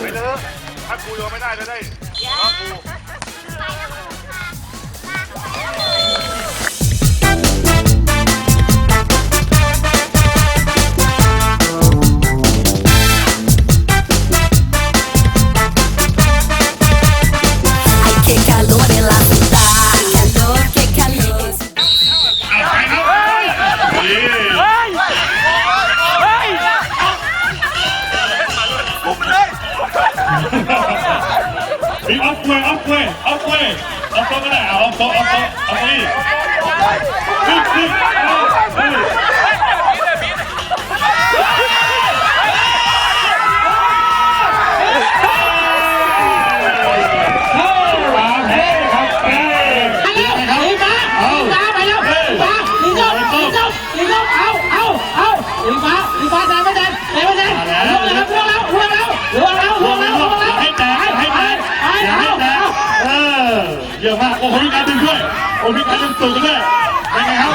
ไปเถอะถ้ากูยอมไม่ได้จะได้น้อกู มีออฟเวย์ออฟเวย์ออฟเวย์ออฟโต๊ะก็ได้เอาออฟโต๊ะออฟโต๊ะเอาไปขึ้นขึ้นเอาเฮ้ย เยอะมากโอ้โหมีการดึงด้วยโอ้มีการดึงสูงด้วยเป็นไงครับ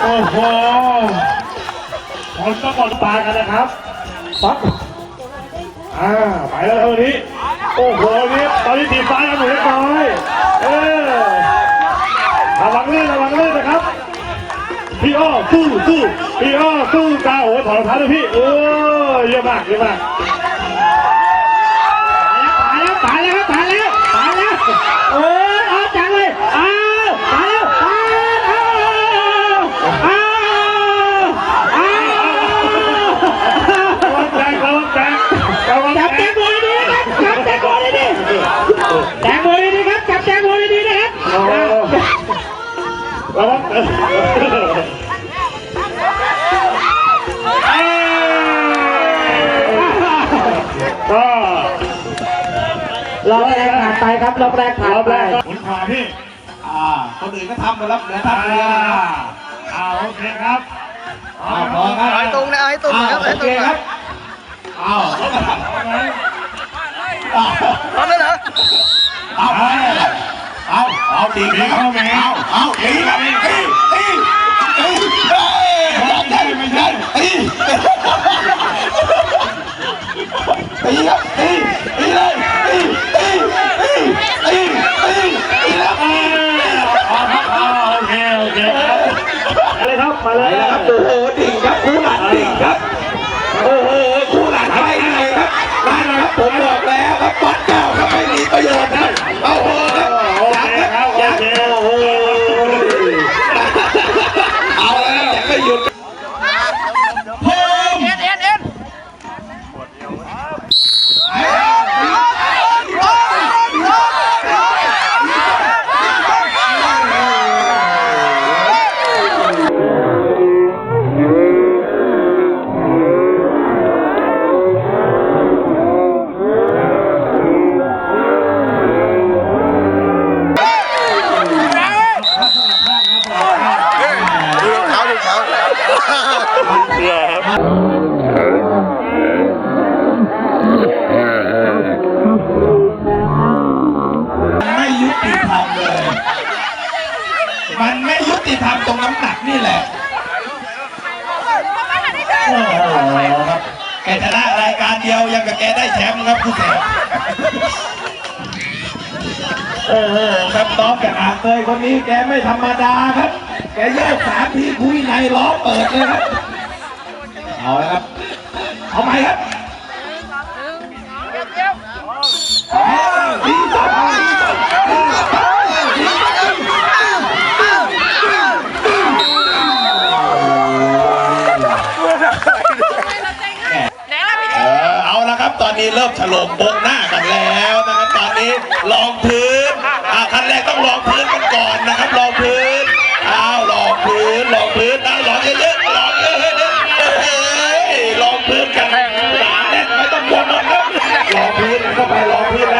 โอ้โหคนต้องหมดตากันนะครับปั๊บอ่าไปแล้วเท่านี้ โอ้โหนี่ตอนนี้ตีฟ้ากันหมดเรียบร้อยเออระวังเลื่นระวังเลื่นนะครับ พี่อ้อสู้สู้พี่อ้อสู้กาโอ้โหถอดรองเท้าด้วยพี่เออเยี่ยมากเยี่ยมมาก รอบแรกผ่านไปครับรอบแรกผ่านรอบไปแรกก็หมุนขวาพี่อ่าคนอื่นก็ทำไปแล้วเหลืออ่าทำคนเดียวนะครับอ่าโอเคครับอ้าวพอครับเอาให้ตรงนะเอาให้ตรงนะคอ้ารัวบเอาโอให้ตเครงคนะรับอ้าวพร้อมแล้วเหรอเอาเอาเอาดีครับเอาเอาดีครับตีตีตีเฮ้ยไม่ใช่ไม่ใช่ตีตีครับตีตีเลยตี ตีตีตีตีตีแล้วอ่าเคโอเคอเคมาเลยครับ มาเลยครับ โอ้โห ดิ่งครับคู่หลานดิ่งครับ โอ้โห คู่หลานไปเลยครับนั่นครับ ผมบอกแล้วครับปัดเก่าครับไม่มีประโยชน์ครับาไม่ยุติธรรมเลย มันไม่ยุติธรรมตรงน้ำหนักนี่แหละ โอ้โหครับแกชนะรายการเดียวยังกับแกได้แชมป์ครับผู้แข่งโอ้โหครับน้องจากอ่าเตยคนนี้แกไม่ธรรมดาครับ แกแยกสามทีคุยในล้อเปิดเลยครับ เอาละครับ เอาไปครับดีต่อดีต่อดีเอาละครับ ตอนนี้เริ่มฉลมโบกหน้ากันแล้วนะครับ ตอนนี้ลองพื้นอ่าขั้นแรกต้องลองพื้นกันก่อนนะครับ ลองพื้น อ้าวลอกพื้นหลอกพื้นนะหลอกเยอะๆหลอกเยอะๆลอกพื้นกันหนาแน่นไม่ต้องกลัวนะครับลอกพื้นเข้าไปหลอกพื้นนะ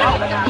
好拜拜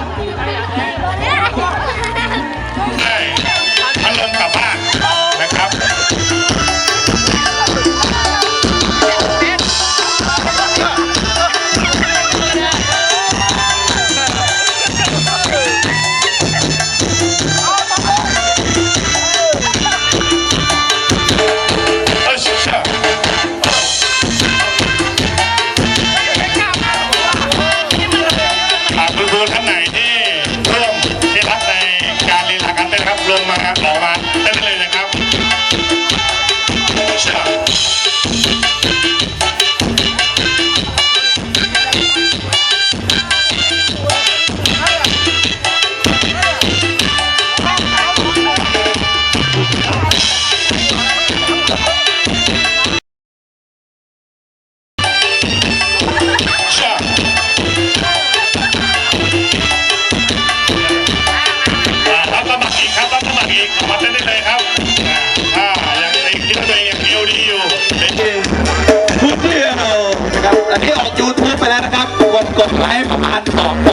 来一把